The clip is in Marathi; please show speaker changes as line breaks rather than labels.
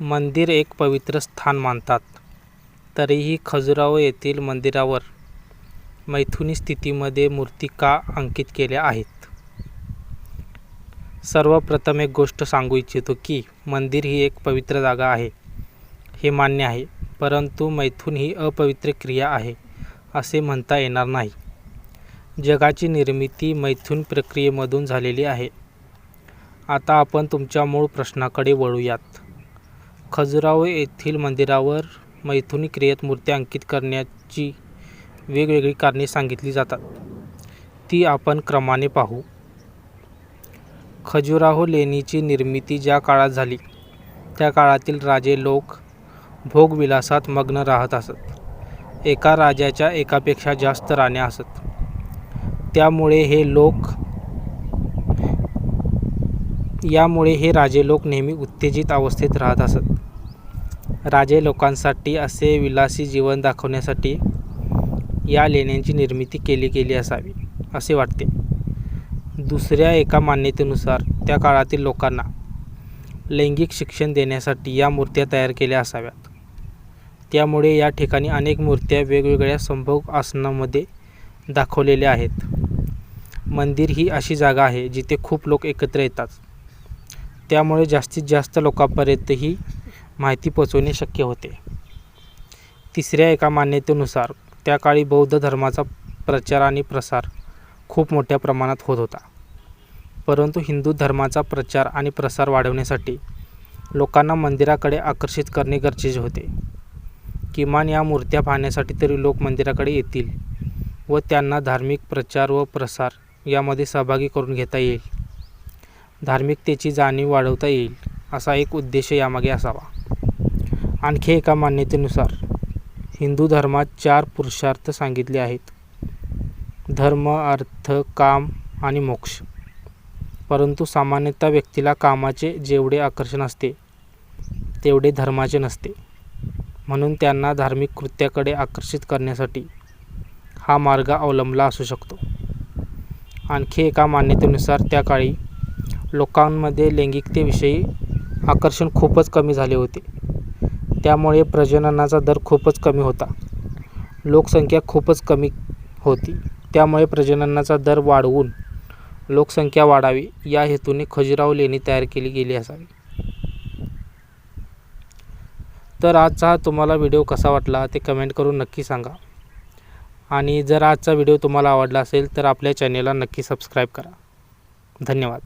मंदिर एक पवित्र स्थान मानतात. तरीही खजुराहो येथील मंदिरावर मैथुनी स्थितीमध्ये मूर्ती का अंकित केल्या आहेत? सर्वप्रथम एक गोष्ट सांगू इच्छितो की मंदिर ही एक पवित्र जागा आहे हे मान्य आहे परंतु मैथुन ही अपवित्र क्रिया आहे असे म्हणता येणार नाही. जगाची निर्मिती मैथुन प्रक्रियेमधून झालेली आहे. आता आपण तुमच्या मूळ प्रश्नाकडे वळूयात. खजुराहो येथील मंदिरावर मैथुनी क्रियेत मूर्ती अंकित करण्याची वेगवेगळी कारणे सांगितली जातात. ती आपण क्रमाने पाहू. खजुराहो लेणीची निर्मिती ज्या काळात झाली त्या काळातील राजे लोक भोगविलासात मग्न राहत असत. एका राजाच्या एकापेक्षा जास्त राण्या असत. त्यामुळे हे लोक यामुळे हे राजे लोक नेहमी उत्तेजित अवस्थेत राहत असत. राजे लोकांसाठी असे विलासी जीवन दाखवण्यासाठी या लेण्यांची निर्मिती केली गेली असावी असे वाटते. दुसऱ्या एका मान्यतेनुसार त्या काळातील लोकांना लैंगिक शिक्षण देण्यासाठी या मूर्त्या तयार केल्या असाव्यात. त्यामुळे या ठिकाणी अनेक मूर्त्या वेगवेगळ्या संभोग आसनामध्ये दाखवलेल्या आहेत. मंदिर ही अशी जागा आहे जिथे खूप लोक एकत्र येतात. त्यामुळे जास्तीत जास्त लोकांपर्यंत ही माहिती पोचवणे शक्य होते. तिसऱ्या एका मान्यतेनुसार त्या काळी बौद्ध धर्माचा प्रचार आणि प्रसार खूप मोठ्या प्रमाणात होत होता. परंतु हिंदू धर्माचा प्रचार आणि प्रसार वाढवण्यासाठी लोकांना मंदिराकडे आकर्षित करणे गरजेचे होते. किमान या मूर्त्या पाहण्यासाठी तरी लोक मंदिराकडे येतील व त्यांना धार्मिक प्रचार व प्रसार यामध्ये सहभागी करून घेता येईल. धार्मिकतेची जाणीव वाढवता येईल असा एक उद्देश यामागे असावा. आणखी एका मान्यतेनुसार हिंदू धर्मात चार पुरुषार्थ सांगितले आहेत. धर्म अर्थ काम आणि मोक्ष. परंतु सामान्यतः व्यक्तीला कामाचे जेवढे आकर्षण असते तेवढे धर्माचे नसते. म्हणून त्यांना धार्मिक कृत्याकडे आकर्षित करण्यासाठी हा मार्ग अवलंबला असू शकतो. आणखी एका मान्यतेनुसार त्या काळी लोकांमध्ये लैंगिकतेविषयी आकर्षण खूपच कमी झाले होते. त्यामुळे प्रजननाचा दर खूपच कमी होता. लोकसंख्या खूपच कमी होती. त्यामुळे प्रजननाचा दर वाढवून लोकसंख्या वाढावी या हेतूने खजुराव लेणी तयार केली गेली असावी. तर आजचा तुम्हाला व्हिडिओ कसा वाटला ते कमेंट करून नक्की सांगा. आणि जर आजचा व्हिडिओ तुम्हाला आवडला असेल तर आपल्या चॅनेलला नक्की सबस्क्राईब करा. धन्यवाद.